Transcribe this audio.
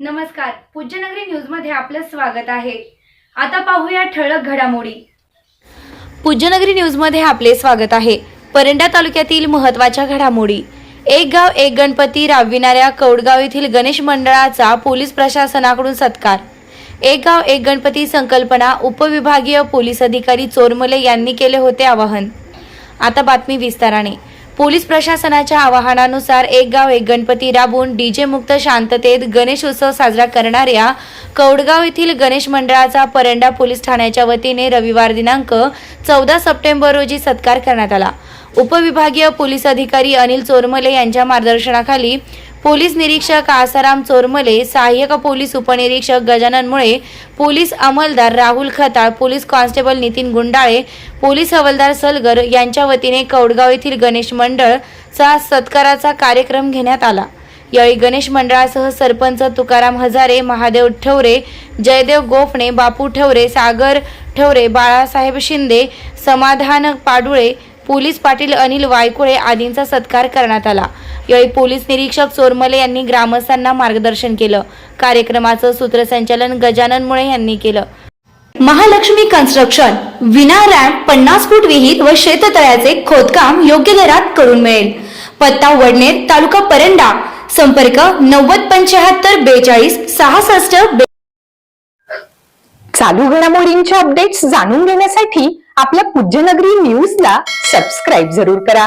नमस्कार. पूज्यनगरी न्यूजमध्ये आपलं स्वागत आहे. आता पाहूया ठळक घडामोडी. पूज्यनगरी न्यूजमध्ये आपले स्वागत आहे. परंडा तालुक्यातील महत्त्वाच्या घडामोडी. एक गाव एक गणपती राबविणाऱ्या कौडगाव येथील गणेश मंडळाचा पोलीस प्रशासनाकडून सत्कार. एक गाव एक गणपती संकल्पना उपविभागीय पोलीस अधिकारी चोरमले यांनी केले होते आवाहन. आता बातमी विस्ताराने. पोलीस प्रशासनाच्या आवाहनानुसार एक गाव एक गणपती राबवून डीजे मुक्त शांततेत गणेश उत्सव साजरा करणाऱ्या कौडगाव येथील गणेश मंडळाचा परंडा पोलीस ठाण्याच्या वतीने रविवार दिनांक चौदा सप्टेंबर रोजी सत्कार करण्यात आला. उपविभागीय पोलीस अधिकारी अनिल चोरमले यांच्या मार्गदर्शनाखाली पोलीस निरीक्षक आसाराम चोरमले सहाय्यक पोलीस उपनिरीक्षक Gajanan Mule police अंमलदार Rahul Khatal police constable Nitin Gundale police हवालदार सलगर यांच्या वतीने कौडगाव येथील गणेश मंडळचा सत्काराचा कार्यक्रम घेण्यात आला. यावेळी गणेश मंडळासह सरपंच तुकाराम हजारे महादेव ठवरे जयदेव गोफणे बापू ठवरे सागर ठवरे बाळासाहेब शिंदे समाधान पाडुळे पोलीस पाटील अनिल वायकुळे आदींचा सत्कार करण्यात आला. यावेळी पोलीस निरीक्षक चोरमले यांनी ग्रामस्थांना मार्गदर्शन केलं. कार्यक्रमाचं सूत्रसंचालन गजानन मुळे यांनी केलं. महालक्ष्मी कन्स्ट्रक्शन विना रॅम्प पन्नास फूट विहीर व शेततळ्याचे खोदकाम योग्य दरात करून मिळेल. पत्ता वडनेर तालुका परंडा. संपर्क नव्वद पंच्याहत्तर बेचाळीस सहासष्ट चालू घडामोडींचे अपडेट्स जाणून घेण्यासाठी आपल्या पूज्यनगरी न्यूजला सबस्क्राईब जरूर करा.